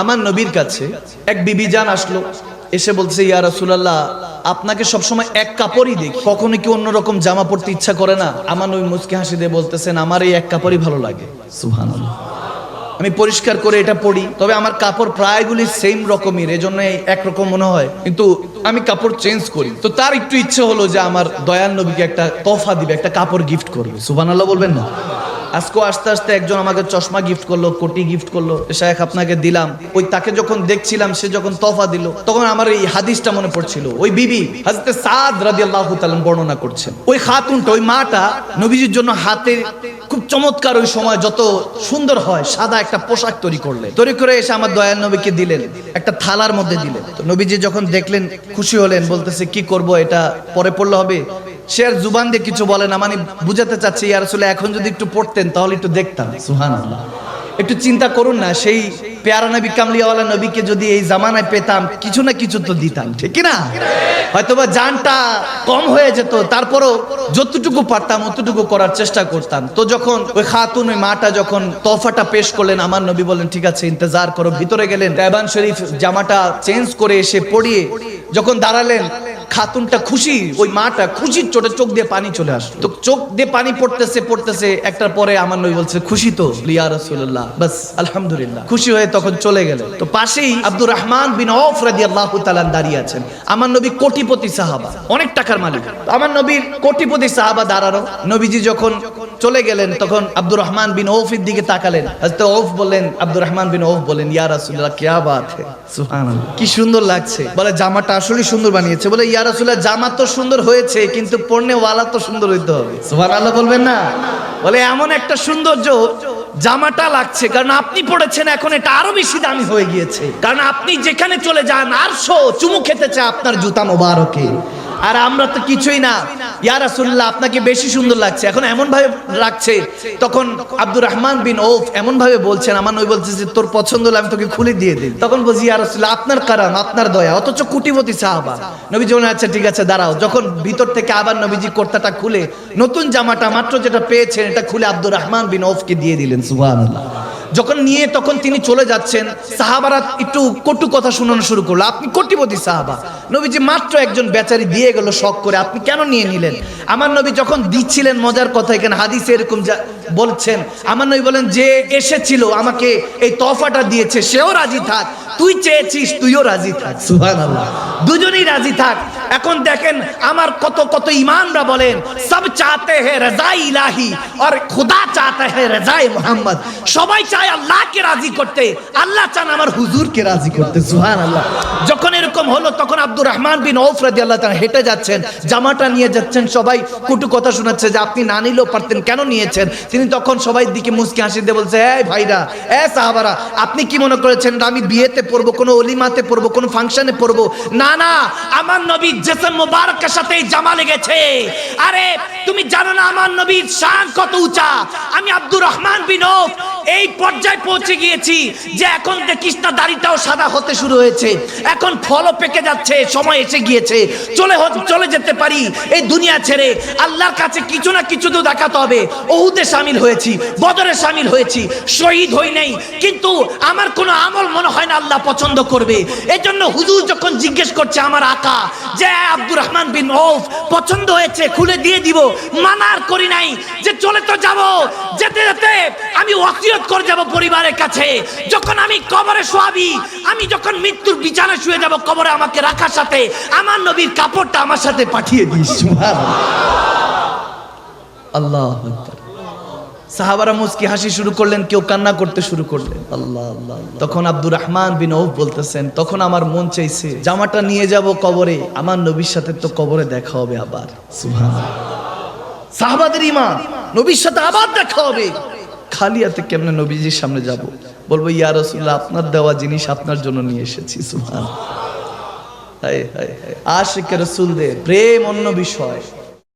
আমার নবীর কাছে এক বিবি জান আসলো, এসে বলছে ইয়া রাসূলুল্লাহ, আপনাকে সবসময় এক কাপড়ই দেখি। কখনো কি অন্যরকম জামা পরতে ইচ্ছা করে না? আমার নবী মুচকি হাসি দিয়ে বলতেছেন, আমার এই এক কাপড়ই ভালো লাগে। সুবহানাল্লাহ। আমি পরিষ্কার করে এটা পড়ি, তবে আমার কাপড় প্রায়গুলি সেম রকমের, এজন্য একরকম মনে হয়। কিন্তু আমি কাপড় চেঞ্জ করি। তো তার একটু ইচ্ছে হলো যে আমার দয়াল নবীকে একটা তোফা দিবে, একটা কাপড় গিফট করবে। সুবহানাল্লাহ বলবেন না? আজকে আস্তে আস্তে একজন আমাকে চশমা গিফট করল, কোটি গিফট করল। শেখ আপনাকে দিলাম। ওই তাকে যখন দেখছিলাম, সে যখন তফা দিল, তখন আমার এই হাদিসটা মনে পড়ছিল। ওই বিবি হাজতে সাদ রাদিয়াল্লাহু তাআলা বর্ণনা করছেন। ওই খাতুনটা, ওই মাটা নবীজির জন্য হাতে খুব চমৎকার ওই সময় যত সুন্দর হয়, সাদা একটা পোশাক তৈরি করলেন। তৈরি করে এসে আমার দয়াল নবীকে দিলেন, একটা থালার মধ্যে দিলেন। তো নবীজি যখন দেখলেন, খুশি হলেন, বলতেছে, কি করব, এটা পরে পড়লে হবে? সে আর জুবান দিয়ে কিছু বলে না মানে বুঝাতে চাচ্ছি ইয়ার আসলে এখন যদি একটু পড়তেন, তাহলে একটু দেখতাম। সুহান একটু চিন্তা করুন না, সেই পেয়ারা নবী কামলিয়াওয়ালা নবীকে যদি এই জামানায় পেতাম, কিছু না কিছু তো দিতাম, ঠিক না হয়তোবা জানটা কম হয়ে যেত, তারপরও যতটুকু পারতাম, অতটুকু করার চেষ্টা করতাম। তো যখন ওই খাতুন, ওই মাটা যখন তফাটা পেশ করলেন, আমার নবী বলেন ঠিক আছে, ইন্তজার করো, ভিতরে গেলেন। তাইবান শরীফ জামাটা চেঞ্জ করে এসে পড়িয়ে যখন দাঁড়ালেন খাতুনটা খুশি, ওই মাটা খুশির চোটে চোখ দিয়ে পানি চলে আসলো। তো চোখ দিয়ে পানি পড়তেছে পড়তেছে, একটার পরে আমার নবী বলছে, খুশি তো? লিয়া রসুল্লাহ বাস, আলহামদুলিল্লাহ। খুশি হয়ে তখন চলে গেল তো পাশেই আব্দুর রহমান বিন আউফ রাদিয়াল্লাহু তাআলা দাঁড়িয়ে আছেন। আমার নবী কোটিপতি সাহাবা, অনেক টাকার মালিক। আমার নবীর কোটিপতি সাহাবা দাঁড়ানো। নবীজি যখন চলে গেলেন, তখন আব্দুর রহমান বিন ওফের দিকে তাকালেন। হযরত ওফ বললেন, আব্দুর রহমান বিন ওফ বলেন ইয়া রাসূলুল্লাহ কিয়া বাত কি সুন্দর লাগছে। বলে, জামাটা আসলে সুন্দর বানিয়েছে। বলে, ইয়া রাসূলুল্লাহ, জামা তো সুন্দর হয়েছে, কিন্তু পরনে ওয়ালা তো সুন্দর হইতে হবে। সুবহানাল্লাহ বলবেন না? বলে, এমন একটা সৌন্দর্য, জামাটা লাগছে, কারণ আপনি পড়েছেন এখন, এটা আরও বেশি দামি হয়ে গিয়েছে। কারণ আপনি যেখানে চলে যান, আর চুমু খেতে চায় আপনার জুতা মোবারকে। আর আমরা তো কিছুই না। ইয়া রাসূলুল্লাহ, আপনাকে বেশি সুন্দর লাগছে। এখন এমন ভাবে লাগছে তখন আব্দুর রহমান বিন ওফ এমন ভাবে বলছেন, আমার নই বলছে যে, তোর পছন্দ হলে আমি তোকে খুলে দিয়ে দিই। তখন বলছি, ইয়া রাসূলুল্লাহ, আপনার কারণ আপনার দয়া, অথচ কোটিপতি সাহাবা। নবীজি বলেন আচ্ছা ঠিক আছে, দাঁড়াও। যখন ভিতর থেকে আবার নবীজি কোর্তাটা খুলে, নতুন জামাটা মাত্র যেটা পেয়েছেন, এটা খুলে আব্দুর রহমান বিন ওফকে দিয়ে দিলেন, সুবহানাল্লাহ। যখন নিয়ে তখন তিনি চলে যাচ্ছেন, সাহাবারা একটু কটু কথা শোনানো শুরু করল, আপনি কটিপতি সাহাবা, নবীজি মাত্র একজন বেচারি দিয়ে গেল শখ করে, আপনি কেন নিয়ে নিলেন? আমার নবী যখন দিচ্ছিলেন মজার কথা এখানে, হাদিসে এরকম যা বলছেন, আমার নবী বলেন, যে এসেছিল আমাকে এই তফাটা দিয়েছে, সেও রাজি থাক। তুই চেয়েছিস, তুইও রাজি থাক। সুবহানাল্লাহ। দুজনেই রাজি থাক। এখন দেখেন, আমার কত কত ইমানরা বলেন, সব চাতে হে রাজাই ইলাহি আর খুদা চাতে হে রাজাই মোহাম্মদ। সবাই চায় আল্লাহকে রাজি করতে। আল্লাহ চান আমার হুজুরকে রাজি করতে। সুবহানাল্লাহ। যখন এরকম হলো, তখন আব্দুর রহমান বিন ওফ রাদিয়াল্লাহু তাআলা হেঁটে যাচ্ছেন, জামাটা নিয়ে যাচ্ছেন সবাই, কুটু কথা শোনাচ্ছে যে, আপনি না নিলেও পারতেন, কেন নিয়েছেন? তিনি তখন সবাই দিকে মুসকি হাসি দিয়ে বলছে, এই ভাইরা, এ সাহাবারা, আপনি কি মনে করেছেন আমি বিয়েতে পড়ব, কোনো অলিমাতে পড়ব, কোনো ফাংশনে পড়ব? না না, আমার নবী জেসন মোবারকের সাথে জামা লেগেছে। আরে, তুমি জানো না আমার নবীর শান কত উঁচা? আমি আব্দুর রহমান বিন ওফ এই পর্যায়ে পৌঁছে গিয়েছি যে এখন দেখিস না দাড়িটাও সাদা হতে শুরু হয়েছে, এখন ফলও পেকে যাচ্ছে, সময় এসে গিয়েছে। চলে চলে যেতে পারি, এই দুনিয়া ছেড়ে আল্লাহর কাছে কিছু না কিছু তো দেখাতে হবে। ওহুদে সামিল হয়েছি, বদরে সামিল হয়েছি, শহীদ হই নাই, কিন্তু আমার কোনো আমল মনে হয় না আল্লাহ পছন্দ করবে। এই জন্য হুজুর যখন জিজ্ঞেস করছে আমার আকা, যে আব্দুর রহমান বিন ওফ পছন্দ হয়েছে, খুলে দিয়ে দিব। মানার করি নাই, যে চলে তো যাব, যেতে যেতে আমি ওয়াসিয়ত করে যাব পরিবারের কাছে। যখন আমি কবরে শোয়াবি আমি যখন মৃত্যুর বিছানায় শুয়ে যাব কবরে আমাকে রাখার সাথে আমার নবীর কাপড়টা আমার সাথে পাঠিয়ে দিস। আল্লাহ সাহাবারা মুসকি হাসি শুরু করলেন কেউ কান্না করতে শুরু করলেন। আল্লাহ আল্লাহ। তখন আব্দুর রহমান বিন ওফ বলতেছেন তখন আমার মন চাইছে জামাটা নিয়ে যাব কবরে আমার নবীর সাথে তো কবরে দেখা হবে আবার। সুবহানাল্লাহ। সাহাবাদের ইমান নবীর সাথে আবার দেখা হবে। খালি হাতে কেমনে নবীজির সামনে যাব? বলব, ইয়া রসুল্লাহ আপনার দেওয়া জিনিস আপনার জন্য নিয়ে এসেছি সুহান হায় হায় হায়। রসুলদের প্রেম অন্য বিষয়।